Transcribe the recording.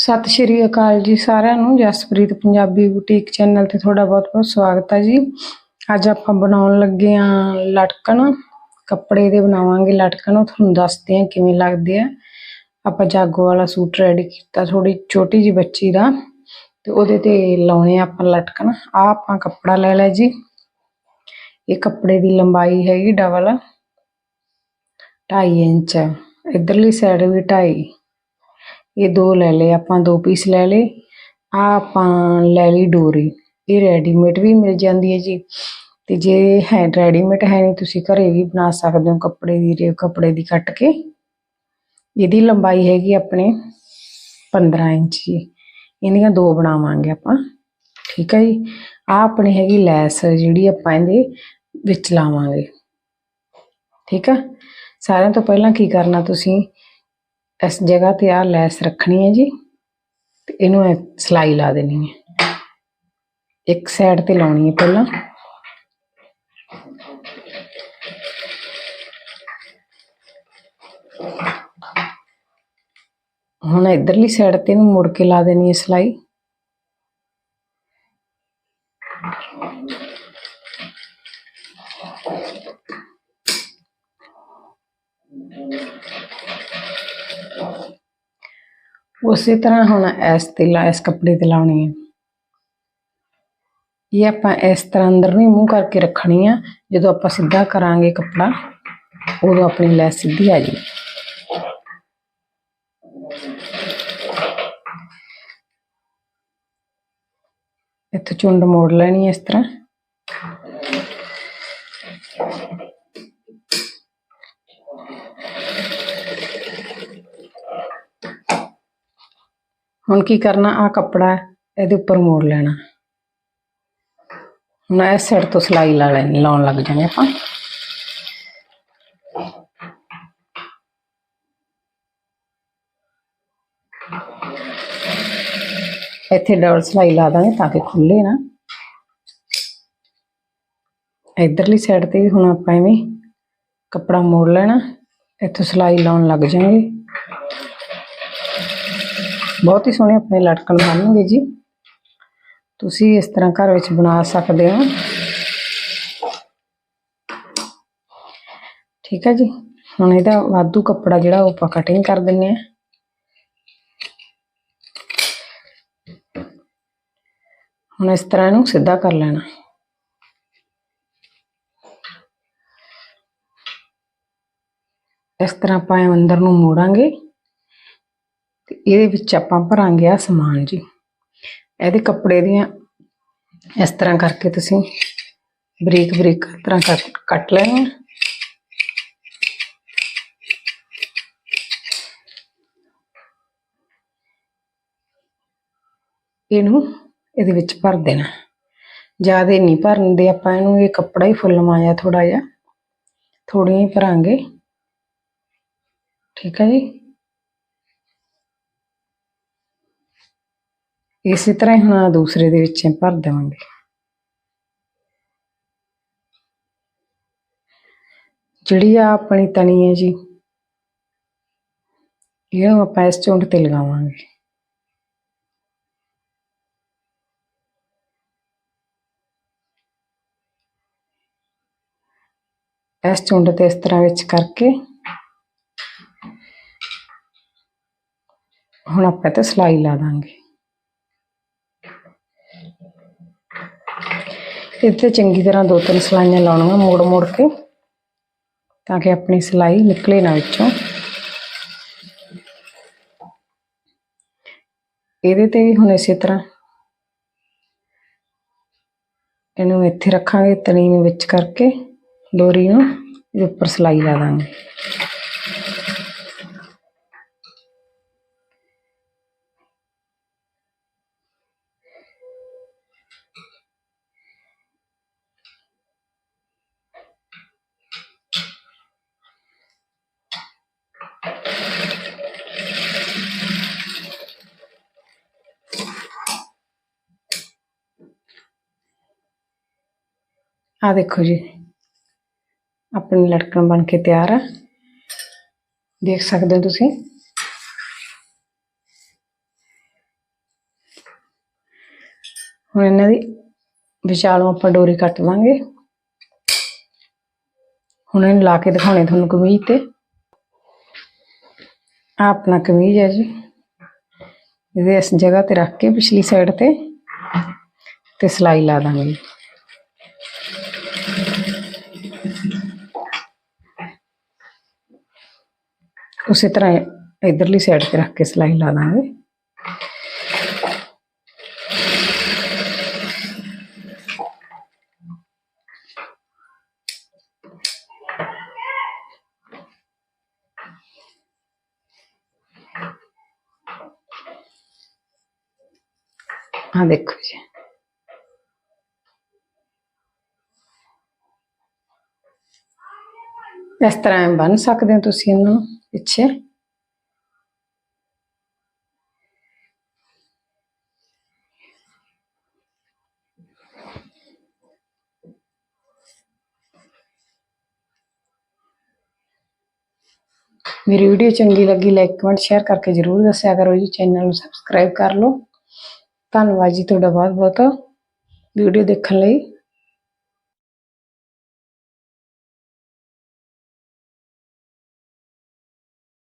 ਸਤਿ ਸ਼੍ਰੀ ਅਕਾਲ ਜੀ ਸਾਰਿਆਂ ਨੂੰ, ਜਸਪ੍ਰੀਤ ਪੰਜਾਬੀ ਬੁਟੀਕ ਚੈਨਲ ਤੇ ਤੁਹਾਡਾ ਬਹੁਤ-ਬਹੁਤ ਸਵਾਗਤ ਹੈ ਜੀ। ਅੱਜ ਆਪਾਂ ਬਣਾਉਣ ਲੱਗੇ ਆ ਲਟਕਣ, ਕੱਪੜੇ ਦੇ ਬਣਾਵਾਂਗੇ ਲਟਕਣ, ਉਹ ਤੁਹਾਨੂੰ ਦੱਸਦੇ ਆ ਕਿਵੇਂ ਲੱਗਦੇ ਆ। ਆਪਾਂ ਜਾਗੋ ਵਾਲਾ ਸੂਟ ਰੈਡੀ ਕੀਤਾ ਥੋੜੀ ਛੋਟੀ ਜੀ ਬੱਚੀ ਦਾ, ਤੇ ਉਹਦੇ ਤੇ ਲਾਉਣੇ ਆ ਆਪਾਂ ਲਟਕਣ। ਆ ਆਪਾਂ ਕੱਪੜਾ ਲੈ ਲਿਆ ਜੀ। ਇਹ ਕੱਪੜੇ ਦੀ ਲੰਬਾਈ ਹੈਗੀ ਡਬਲ 2.5 ਇੰਚ, ਇਧਰਲੀ ਸਾਈਡ ਵੀ 2.5 ਇਹ ਦੋ ਲੈ ਲਏ, ਆਪਾਂ ਦੋ ਪੀਸ ਲੈ ਲਏ। ਆ ਆਪਾਂ ਲੈ ਲਈ ਡੋਰੀ। ਇਹ ਰੈਡੀਮੇਡ ਵੀ ਮਿਲ ਜਾਂਦੀ ਹੈ ਜੀ। ਤੇ ਜੇ ਹੈ ਰੈਡੀਮੇਡ ਹੈ ਨਹੀਂ, ਤੁਸੀਂ ਘਰੇ ਵੀ ਬਣਾ ਸਕਦੇ ਹੋ ਕੱਪੜੇ ਦੀ ਰੇ ਕੱਪੜੇ ਦੀ ਕੱਟ ਕੇ। ਇਹਦੀ ਲੰਬਾਈ ਹੈਗੀ ਆਪਣੇ 15 ਇੰਚ ਜੀ। ਇਹਦੀਆਂ ਦੋ ਬਣਾਵਾਂਗੇ ਆਪਾਂ। ਠੀਕ ਹੈ ਜੀ। ਆ ਆਪਣੀ ਹੈਗੀ ਲੈਸ ਜਿਹੜੀ ਆਪਾਂ ਇਹਦੇ ਵਿੱਚ ਲਾਵਾਂਗੇ। ਠੀਕ ਆ? ਸਾਰਿਆਂ ਤੋਂ ਪਹਿਲਾਂ ਕੀ ਕਰਨਾ ਤੁਸੀਂ? ਇਸ ਜਗ੍ਹਾ ਤੇ ਆ ਲੈਸ ਰੱਖਣੀ ਹੈ ਜੀ ਤੇ ਇਹਨੂੰ ਐ ਸਲਾਈ ਲਾ ਦੇਣੀ ਹੈ ਇੱਕ ਸਾਈਡ ਤੇ ਲਾਉਣੀ ਹੈ ਪਹਿਲਾਂ ਹੁਣ ਇਧਰਲੀ ਸਾਈਡ ਤੇ ਇਹਨੂੰ ਮੁੜ ਕੇ ਲਾ ਦੇਣੀ ਹੈ ਸਲਾਈ ਉਸੇ ਤਰ੍ਹਾਂ ਹੁਣ ਇਸ ਤੇ ਲਾ ਇਸ ਕੱਪੜੇ ਤੇ ਲਾਉਣੀ ਹੈ ਇਹ ਆਪਾਂ ਇਸ ਤਰ੍ਹਾਂ ਅੰਦਰ ਨੂੰ ਹੀ ਮੂੰਹ ਕਰਕੇ ਰੱਖਣੀ ਆ। ਜਦੋਂ ਆਪਾਂ ਸਿੱਧਾ ਕਰਾਂਗੇ ਕੱਪੜਾ, ਉਦੋਂ ਆਪਣੀ ਲੈਸ ਸਿੱਧੀ ਆ ਜਾਏਗੀ ਇੱਥੇ ਚੁੰਡ ਮੋੜ ਲੈਣੀ ਹੈ ਇਸ ਤਰ੍ਹਾਂ। ਹੁਣ ਕੀ ਕਰਨਾ ਆ ਕੱਪੜਾ ਇਹਦੇ ਉੱਪਰ ਮੋੜ ਲੈਣਾ ਹੁਣ ਇਸ ਸਾਈਡ ਤੋਂ ਸਲਾਈ ਲਾ ਲੈਣੀ ਲਾਉਣ ਲੱਗ ਜਾਵਾਂਗੇ ਆਪਾਂ ਇੱਥੇ ਡਬਲ ਸਲਾਈ ਲਾ ਦਾਂਗੇ ਤਾਂ ਕਿ ਖੁੱਲੇ ਨਾ ਇਧਰਲੀ ਸਾਈਡ ਤੇ ਵੀ ਹੁਣ ਆਪਾਂ ਐਵੇਂ ਕੱਪੜਾ ਮੋੜ ਲੈਣਾ ਇੱਥੋਂ ਸਲਾਈ ਲਾਉਣ ਲੱਗ ਜਾਵਾਂਗੇ ਬਹੁਤ ਹੀ ਸੋਹਣੇ ਆਪਣੇ ਲਟਕਣ ਬਣਨਗੇ ਜੀ। ਤੁਸੀਂ ਇਸ ਤਰ੍ਹਾਂ ਘਰ ਵਿੱਚ ਬਣਾ ਸਕਦੇ ਹੋ। ਠੀਕ ਹੈ ਜੀ। ਹੁਣ ਇਹਦਾ ਵਾਧੂ ਕੱਪੜਾ ਜਿਹੜਾ ਉਹ ਆਪਾਂ ਕਟਿੰਗ ਕਰ ਦਿੰਨੇ ਆ ਹੁਣ ਇਸ ਤਰ੍ਹਾਂ ਇਹਨੂੰ ਸਿੱਧਾ ਕਰ ਲੈਣਾ। ਇਸ ਤਰ੍ਹਾਂ ਆਪਾਂ ਅੰਦਰ ਨੂੰ ਮੋੜਾਂਗੇ। ਤੇ ਇਹਦੇ ਵਿੱਚ ਆਪਾਂ ਭਰਾਂਗੇ ਆ ਸਮਾਨ ਜੀ। ਇਹਦੇ ਕੱਪੜੇ ਦੀਆਂ ਇਸ ਤਰ੍ਹਾਂ ਕਰਕੇ ਤੁਸੀਂ ਬਰੀਕ ਬਰੀਕ ਤਰ੍ਹਾਂ ਕੱਟ ਕੱਟ ਲੈਣਾ। ਇਹਨੂੰ ਇਹਦੇ ਵਿੱਚ ਭਰ ਦੇਣਾ। ਜ਼ਿਆਦਾ ਨਹੀਂ ਭਰਨ ਦੇ ਆਪਾਂ ਇਹਨੂੰ, ਇਹ ਕੱਪੜਾ ਹੀ ਫੁੱਲ ਮਾਇਆ ਥੋੜਾ ਜਿਹਾ। ਥੋੜੀਆਂ ਹੀ ਭਰਾਂਗੇ। ਠੀਕ ਹੈ ਜੀ। ਇਸੇ ਤਰ੍ਹਾਂ ਹੀ ਹੁਣ ਦੂਸਰੇ ਦੇ ਵਿੱਚ ਭਰ ਦੇਵਾਂਗੇ। ਜਿਹੜੀ ਆ ਆਪਣੀ ਤਣੀ ਹੈ ਜੀ, ਇਹਨੂੰ ਆਪਾਂ ਇਸ ਝੁੰਡ ਤੇ ਲਗਾਵਾਂਗੇ। ਇਸ ਝੁੰਡ ਤੇ ਇਸ ਤਰ੍ਹਾਂ ਵਿੱਚ ਕਰਕੇ ਹੁਣ ਆਪਾਂ ਤੇ ਸਲਾਈ ਲਾ ਦਾਂਗੇ। ਇੱਥੇ ਚੰਗੀ ਤਰ੍ਹਾਂ ਦੋ ਤਿੰਨ ਸਲਾਈਆਂ ਲਾਉਣੀਆਂ ਮੋੜ ਮੋੜ ਕੇ, ਤਾਂ ਕਿ ਆਪਣੀ ਸਲਾਈ ਨਿਕਲੇ ਨਾ ਵਿੱਚੋਂ। ਇਹਦੇ ਤੇ ਵੀ ਹੁਣ ਇਸੇ ਤਰ੍ਹਾਂ ਇਹਨੂੰ ਇੱਥੇ ਰੱਖਾਂਗੇ, ਤਣੀ ਨੂੰ ਵਿੱਚ ਕਰਕੇ, ਡੋਰੀ ਨੂੰ ਇਹਦੇ ਉੱਪਰ ਸਲਾਈ ਲਾ ਦਾਂਗੇ। ਆ ਦੇਖੋ ਜੀ। ਆਪਣੀ ਲਟਕਣ ਬਣ ਕੇ ਤਿਆਰ ਆ। ਦੇਖ ਸਕਦੇ ਹੋ ਤੁਸੀਂ। ਹੁਣ ਇਹਨਾਂ ਦੀ ਵਿਚਾਲੋਂ ਆਪਾਂ ਡੋਰੀ ਕੱਟ ਲਾਂਗੇ। ਹੁਣ ਇਹਨੂੰ ਲਾ ਕੇ ਦਿਖਾਉਣੇ ਤੁਹਾਨੂੰ ਕਮੀਜ਼ ਤੇ। ਆ ਆਪਣਾ ਕਮੀਜ਼ ਹੈ ਜੀ। ਇਹਦੇ ਇਸ ਜਗ੍ਹਾ ਤੇ ਰੱਖ ਕੇ ਪਿਛਲੀ ਸਾਈਡ ਤੇ ਤੇ ਸਿਲਾਈ ਲਾ ਦਾਂਗੇ। ਉਸੇ ਤਰ੍ਹਾਂ ਇਧਰਲੀ ਸਾਈਡ ਤੇ ਰੱਖ ਕੇ ਸਿਲਾਈ ਲਾ ਦਾਂਗੇ ਆ ਦੇਖੋ ਜੀ ਇਸ ਤਰ੍ਹਾਂ ਬਣ ਸਕਦੇ ਹੋ ਤੁਸੀਂ ਇਹਨੂੰ ਪਿੱਛੇ ਮੇਰੀ ਵੀਡੀਓ ਚੰਗੀ ਲੱਗੀ ਲਾਈਕ ਕਮੈਂਟ ਸ਼ੇਅਰ ਕਰਕੇ ਜਰੂਰ ਦੱਸਿਆ ਕਰੋ ਜੀ ਚੈਨਲ ਨੂੰ ਸਬਸਕ੍ਰਾਈਬ ਕਰ ਲਓ ਧੰਨਵਾਦ ਜੀ ਤੁਹਾਡਾ ਬਹੁਤ ਬਹੁਤ ਵੀਡੀਓ ਦੇਖਣ ਲਈ